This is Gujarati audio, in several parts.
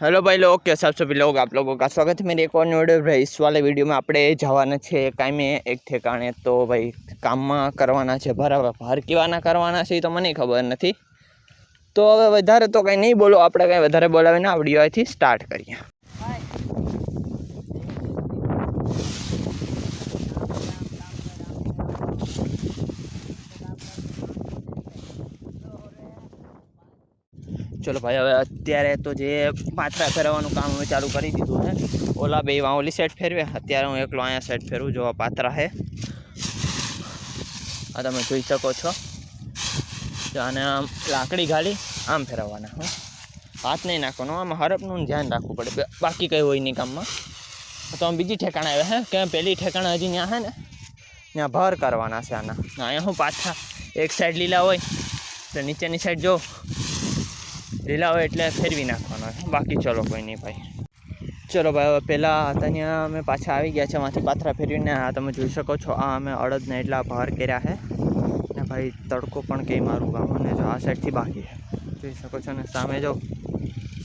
हेलो भाई लोग कैसे आप सभी लोग आप लोगों का स्वागत है मेरे एक और वीडियो भाई इस वाले वीडियो में આપણે જવાના છે કાંઈ એક ઠેકાણે તો ભાઈ કામમાં કરવાના છે બરાબર ભાર કેવાના કરવાના છે એ તો મને ખબર નથી તો હવે વધારે તો કંઈ નહીં બોલો આપણે કંઈ વધારે બોલાવીને આ વિડીયો અહીંથી સ્ટાર્ટ કરીએ ચલો ભાઈ, હવે અત્યારે તો જે પાથરા ફેરવવાનું કામ અમે ચાલુ કરી દીધું હે ઓલા બે વાં ઓલી સાઈડ ફેરવે, અત્યારે હું એકલો અહીંયા સાઈડ ફેરવું જો પાત્રા પાથરા હે. આ તમે જોઈ શકો છો. આને આમ લાકડી ગાળી, આમ ફેરવવાના, હા. હાથ નહીં નાખવાનો, આમાં હરપનું ધ્યાન રાખવું પડે. બાકી કંઈ હોય નહીં કામમાં. તો આમ બીજી ઠેકાણા આવે હે કે પેલી ઠેકાણા હજી ત્યાં હે ને? ત્યાં ભર કરવાના છે આના. અહીંયા હું પાછા એક સાઈડ લીલા હોય, તો નીચેની સાઈડ જો. લીલા હોય એટલે ફેરવી નાખવાનો બાકી ચલો કોઈ નહીં ભાઈ. ચલો ભાઈ, હવે પહેલાં હતા અમે પાછા આવી ગયા છે. માંથી પાથરા ફેરવીને, આ તમે જોઈ શકો છો, આ અમે અડદને એટલા ભાર કર્યા છે. ને ભાઈ, તડકો પણ કંઈ મારું ગામ અને જો આ સાઈડથી બાકી છે. જોઈ શકો છો ને, સામે જો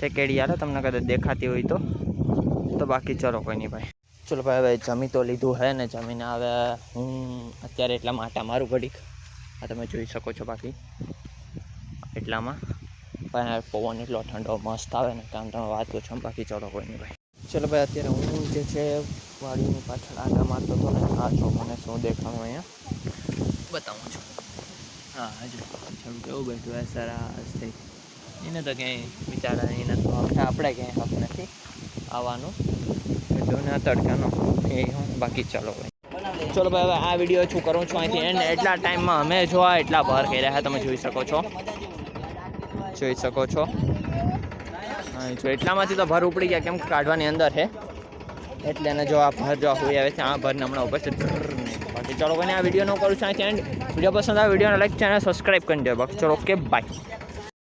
શેકેડી આવે તમને કદાચ દેખાતી હોય તો. તો બાકી ચલો કોઈ નહીં ભાઈ. ચલો ભાઈ, હવે જમી તો લીધું હે ને, જમીને હવે હું અત્યારે એટલા આટા મારું ઘડીક. આ તમે જોઈ શકો છો બાકી. એટલામાં. આ પવન એટલો ઠંડો મસ્ત આવે ને કામ તમે વાત પૂછો બાકી ચલો કોઈ નહીં ભાઈ. ચલો ભાઈ અત્યારે હું જે છે વાડીની પાછળ આટા મારતો હતો ને આ છો મને શું દેખાણું અહીંયા. બતાવું છું. હા હજુ પાછળ કેવું બેઠું હે સરસ થઈ એને તો ક્યાંય બિચારા એને તો આપણે ક્યાંય હક નથી. આવવાનું. જો ને તડકાનો. એ હું બાકી ચલો ભાઈ. ચલો ભાઈ હવે આ વીડિયો શું કરું છું અહીંથી એન્ડ એટલા ટાઈમમાં અમે જો એટલા બહાર કર્યા છે તમે જોઈ શકો છો. જોઈ શકો છો. જો એટલામાંથી તો ભર ઉપડી ગયા, કેમ કાઢવાની અંદર છે એટલે એને જો આ ભર જો હોય આવે છે, આ ભરને હમણાં ઉપર છે. બાકી ચલો કોઈને આ વીડિયો ન કરું છું એન્ડ વીડિયો પસંદ આવે, વિડીયોને લાઈક ચેનલ સબસ્ક્રાઈબ કરી દો બાકી ચલો ઓકે બાય